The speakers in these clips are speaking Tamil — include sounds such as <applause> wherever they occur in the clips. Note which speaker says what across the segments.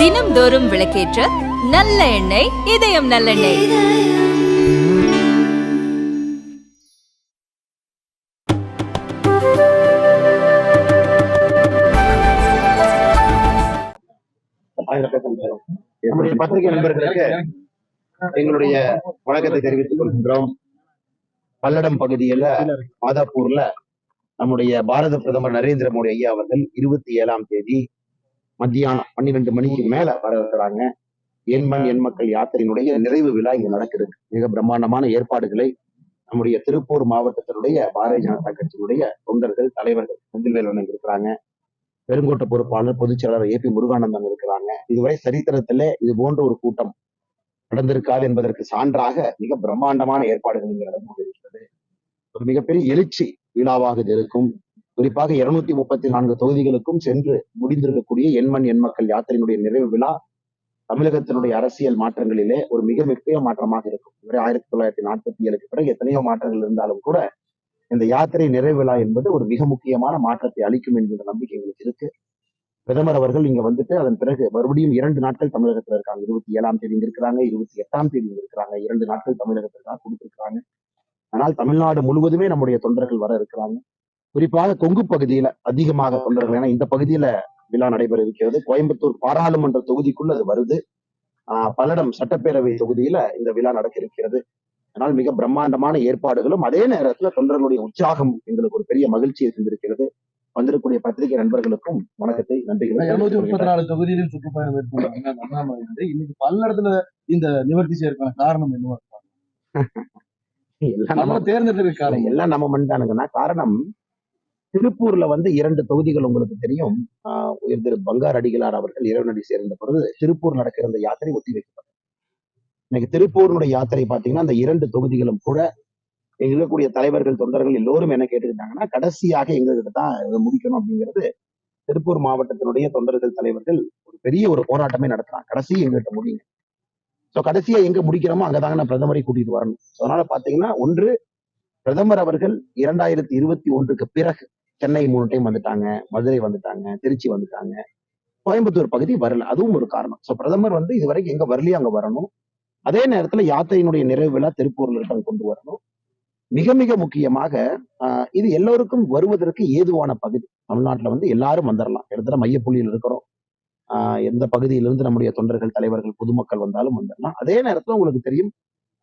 Speaker 1: தினம்தோறும் விளக்கேற்ற நல்ல எண்ணெய் இதயம் நல்லெண்ணெய்.
Speaker 2: நம்முடைய பத்திரிகை நண்பர்களுக்கு எங்களுடைய வணக்கத்தை தெரிவித்துக் கொள்கின்றோம். பல்லடம் பகுதியில மாதாப்பூர்ல நம்முடைய பாரத பிரதமர் நரேந்திர மோடி ஐயா அவர்கள் இருபத்தி ஏழாம் தேதி மத்தியானம் பன்னிரெண்டு மணிக்கு மேல வர இருக்கிறாங்க என் மண் என் மக்கள் யாத்திரையினுடைய நிறைவு விழா இங்க நடக்கிறது. மிக பிரம்மாண்டமான ஏற்பாடுகளை நம்முடைய திருப்பூர் மாவட்டத்தினுடைய பாரதிய ஜனதா கட்சியினுடைய தொண்டர்கள் தலைவர்கள் செந்தில்வேலன் இருக்கிறாங்க. பெருங்கோட்ட பொறுப்பாளர் பொதுச் செயலாளர் ஏ பி முருகானந்தம் இருக்கிறாங்க. இதுவரை சரித்திரத்திலே இது போன்ற ஒரு கூட்டம் நடந்திருக்காது என்பதற்கு சான்றாக மிக பிரம்மாண்டமான ஏற்பாடுகள் இங்கு நடந்து கொண்டிருக்கிறது. ஒரு மிகப்பெரிய எழுச்சி விழாவாக இருக்கும். குறிப்பாக இருநூத்தி முப்பத்தி நான்கு தொகுதிகளுக்கும் சென்று முடிந்திருக்கக்கூடிய எண்மண் எண் மக்கள் யாத்திரையினுடைய நிறைவு விழா தமிழகத்தினுடைய அரசியல் மாற்றங்களிலே ஒரு மிக மிக மாற்றமாக இருக்கும். இதுவரை ஆயிரத்தி தொள்ளாயிரத்தி நாற்பத்தி ஏழுக்கு பிறகு எத்தனையோ மாற்றங்கள் இருந்தாலும் கூட இந்த யாத்திரை நிறைவு விழா என்பது ஒரு மிக முக்கியமான மாற்றத்தை அளிக்கும் என்கிற நம்பிக்கை எங்களுக்கு இருக்கு. பிரதமர் அவர்கள் இங்க வந்துட்டு அதன் பிறகு மறுபடியும் இரண்டு நாட்கள் தமிழகத்துல இருக்காங்க. இருபத்தி ஏழாம் தேதி இங்க இருக்கிறாங்க இருபத்தி எட்டாம் தேதி இங்க இருக்கிறாங்க. இரண்டு நாட்கள் தமிழகத்திற்காக கொடுத்திருக்கிறாங்க. ஆனால் தமிழ்நாடு முழுவதுமே நம்முடைய தொண்டர்கள் வர இருக்கிறாங்க. குறிப்பாக கொங்கு பகுதியில அதிகமாக தொண்டர்கள். ஏன்னா இந்த பகுதியில விழா நடைபெற இருக்கிறது. கோயம்புத்தூர் பாராளுமன்ற தொகுதிக்குள்ள அது வருது. ஆஹ் பல்லடம் சட்டப்பேரவை தொகுதியில இந்த விழா நடக்க இருக்கிறது. அதனால் மிக பிரம்மாண்டமான ஏற்பாடுகளும் அதே நேரத்துல தொண்டர்களுடைய உற்சாகம் எங்களுக்கு ஒரு பெரிய மகிழ்ச்சியை தந்திருக்கிறது. வந்திருக்கக்கூடிய பத்திரிகை நண்பர்களுக்கும் வணக்கத்தை நன்றிகளை
Speaker 3: இருநூத்தி முப்பத்தி. நாலு தொகுதியிலும் சுற்றுப்பயணம் மேற்கொண்டாங்க அந்த அண்ணாமலை வந்து இன்னைக்கு பல்லடத்துல இந்த நிவர்த்தி செய்யறதுக்கான காரணம் என்னவா இருக்கும் <laughs>
Speaker 2: எல்லாம் நம்ம
Speaker 3: காரணம்.
Speaker 2: எல்லாம் நம்ம மண்தானுங்கன்னா காரணம் திருப்பூர்ல வந்து இரண்டு தொகுதிகள் உங்களுக்கு தெரியும். ஆஹ் உயர் திரு பங்கார் அடிகளார் அவர்கள் இறைவனடி சேர்ந்த பொழுது திருப்பூர் நடக்கிற அந்த யாத்திரை ஒத்தி வைக்கப்பட்டது. இன்னைக்கு திருப்பூருடைய யாத்திரை பாத்தீங்கன்னா அந்த இரண்டு தொகுதிகளும் கூட இங்க இருக்கக்கூடிய தலைவர்கள் தொண்டர்கள் எல்லோரும் என்ன கேட்டுக்கிட்டாங்கன்னா கடைசியாக எங்ககிட்ட தான் இதை முடிக்கணும் அப்படிங்கிறது திருப்பூர் மாவட்டத்தினுடைய தொண்டர்கள் தலைவர்கள் ஒரு பெரிய ஒரு போராட்டமே நடத்துறாங்க. கடைசி எங்ககிட்ட முடியுங்க. சோ கடைசியா எங்க முடிக்கிறோமோ அங்கதாங்க நான் பிரதமரை கூட்டிட்டு வரணும். அதனால பாத்தீங்கன்னா ஒன்று பிரதமர் அவர்கள் இரண்டாயிரத்தி இருபத்தி ஒன்றுக்கு பிறகு சென்னை மூணு டைம் வந்துட்டாங்க மதுரை வந்துட்டாங்க திருச்சி வந்துட்டாங்க. கோயம்புத்தூர் பகுதி வரல அதுவும் ஒரு காரணம். சோ பிரதமர் வந்து இதுவரைக்கும் எங்க வரலையோ அங்க வரணும். அதே நேரத்துல யாத்திரையினுடைய நிறைவு விழா திருப்பூர்ல இருக்க கொண்டு வரணும். மிக மிக முக்கியமாக இது எல்லோருக்கும் வருவதற்கு ஏதுவான பகுதி. தமிழ்நாட்டுல வந்து எல்லாரும் வந்துடலாம் இடத்துல மையப்புள்ளியில் இருக்கிறோம். ஆஹ் எந்த பகுதியிலிருந்து நம்முடைய தொண்டர்கள் தலைவர்கள் பொதுமக்கள் வந்தாலும் வந்துடலாம் அதே நேரத்துல உங்களுக்கு தெரியும்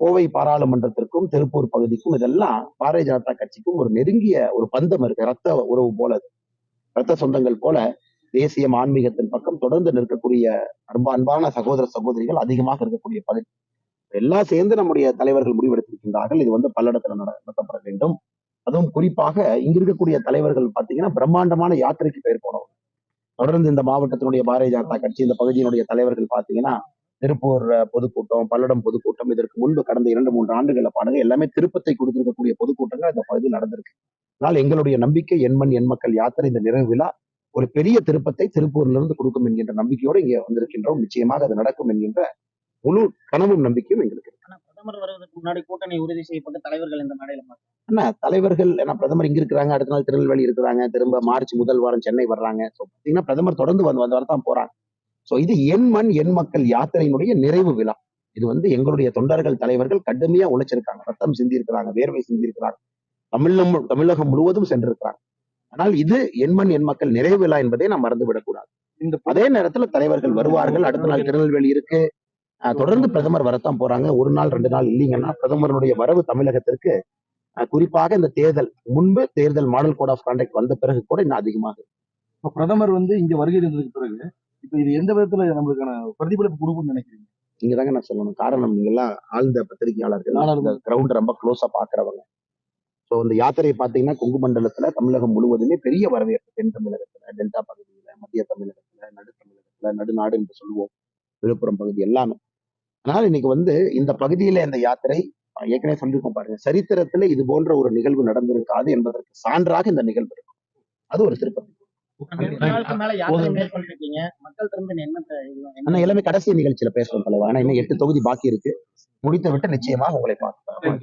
Speaker 2: கோவை பாராளுமன்றத்திற்கும் திருப்பூர் பகுதிக்கும் இதெல்லாம் பாரதிய ஜனதா கட்சிக்கும் ஒரு நெருங்கிய ஒரு பந்தம் இருக்கு. ரத்த உறவு போல ரத்த சொந்தங்கள் போல தேசியம் ஆன்மீகத்தின் பக்கம் தொடர்ந்து நிற்கக்கூடிய அன்பா அன்பான சகோதர சகோதரிகள் அதிகமாக இருக்கக்கூடிய பகுதி. எல்லாம் சேர்ந்து நம்முடைய தலைவர்கள் முடிவெடுத்திருக்கின்றார்கள். இது வந்து பல்லடத்துல நட- நடத்தப்பட வேண்டும். அதுவும் குறிப்பாக இங்க இருக்கக்கூடிய தலைவர்கள் பாத்தீங்கன்னா பிரம்மாண்டமான யாத்திரைக்கு பெயர் போனவர் தொடர்ந்து இந்த மாவட்டத்தினுடைய பாரதிய ஜனதா கட்சி இந்த பகுதியினுடைய தலைவர்கள் பாத்தீங்கன்னா திருப்பூர் பொதுக்கூட்டம் பல்லடம் பொதுக்கூட்டம் இதற்கு முன்பு கடந்த இரண்டு மூன்று ஆண்டுகள பாருங்க எல்லாமே திருப்பத்தை கொடுத்திருக்கக்கூடிய பொதுக்கூட்டங்கள் இந்த பகுதியில் நடந்திருக்கு. அதனால் எங்களுடைய நம்பிக்கை எண்மண் எண் மக்கள் யாத்திரை இந்த நிறைவு விழா ஒரு பெரிய திருப்பத்தை திருப்பூர்ல இருந்து கொடுக்கும் என்கின்ற நம்பிக்கையோடு இங்கே வந்திருக்கின்றோம். நிச்சயமாக அது நடக்கும் என்கின்ற முழு கனவும் நம்பிக்கையும் எங்களுக்கு
Speaker 4: பிரதமர் வருவதற்கு முன்னாடி கூட்டணி உறுதி செய்யப்பட்ட தலைவர்கள் இந்த மேடையில.
Speaker 2: ஆனா தலைவர்கள் ஏன்னா பிரதமர் இங்க இருக்கிறாங்க அடுத்த நாள் திருநெல்வேலி இருக்கிறாங்க திரும்ப மார்ச் முதல் வாரம் சென்னை வர்றாங்க. ஸோ பார்த்தீங்கன்னா பிரதமர் தொடர்ந்து வந்து வந்து வரத்தான் போறாங்க. ஸோ இது என் மண் என் மக்கள் யாத்திரையினுடைய நிறைவு விழா. இது வந்து எங்களுடைய தொண்டர்கள் தலைவர்கள் கடுமையா உழைச்சிருக்காங்க. ரத்தம் சிந்தி இருக்கிறாங்க வேர்வை சிந்தி இருக்கிறாங்க தமிழகம் தமிழகம் முழுவதும் சென்றிருக்கிறாங்க. ஆனால் இது என் மண் என் மக்கள் நிறைவு விழா என்பதை நாம் மறந்து விடக்கூடாது
Speaker 3: இந்த
Speaker 2: அதே நேரத்துல தலைவர்கள் வருவார்கள். அடுத்த நாள் திருநெல்வேலி இருக்கு. தொடர்ந்து பிரதமர் வரத்தான் போறாங்க. ஒரு நாள் ரெண்டு நாள் இல்லைங்கன்னா பிரதமருடைய வரவு தமிழகத்திற்கு குறிப்பாக இந்த தேர்தல் முன்பு தேர்தல் மாடல் கோட் ஆஃப் கான்டாக்ட் வந்த பிறகு கூட இன்னும் அதிகமாக
Speaker 3: பிரதமர் வந்து இங்க வருகை இருந்ததுக்கு பிறகு இப்ப இது எந்த விதத்துல நம்மளுக்கான பிரதிபலிப்பு கொடுக்கும்னு நினைக்கிறீங்க?
Speaker 2: நீங்க தாங்க நான் சொல்லணும். காரணம் நீங்க எல்லாம் ஆழ்ந்த பத்திரிகையாளர்கள். கிரவுண்ட் ரொம்ப க்ளோஸா பாக்குறவங்க. சோ இந்த யாத்திரை பாத்தீங்கன்னா கொங்கு மண்டலத்துல தமிழகம் முழுவதுமே பெரிய வரவேற்பு தென் தமிழகத்துல டெல்டா பகுதியில மத்திய தமிழகத்துல நடு தமிழகத்துல நடுநாடு என்று சொல்லுவோம். விழுப்புரம் பகுதி எல்லாமே. அதனால இன்னைக்கு வந்து இந்த பகுதியில இந்த யாத்திரை ஏற்கனவே சொல்லியிருக்கோம் பாருங்க. சரித்திரத்துல இது போன்ற ஒரு நிகழ்வு நடந்திருக்காது என்பதற்கு சான்றாக இந்த நிகழ்வு இருக்கும். அது ஒரு திருப்பதி.
Speaker 4: மக்கள் இது-
Speaker 2: ஆனா எல்லாமே கடைசி நிகழ்ச்சியில பேசுறோம் தலைவா ஏன்னா இன்னும் எட்டு தொகுதி பாக்கி இருக்கு. முடித்து விட்டு நிச்சயமாக உங்களை பார்க்கலாம்.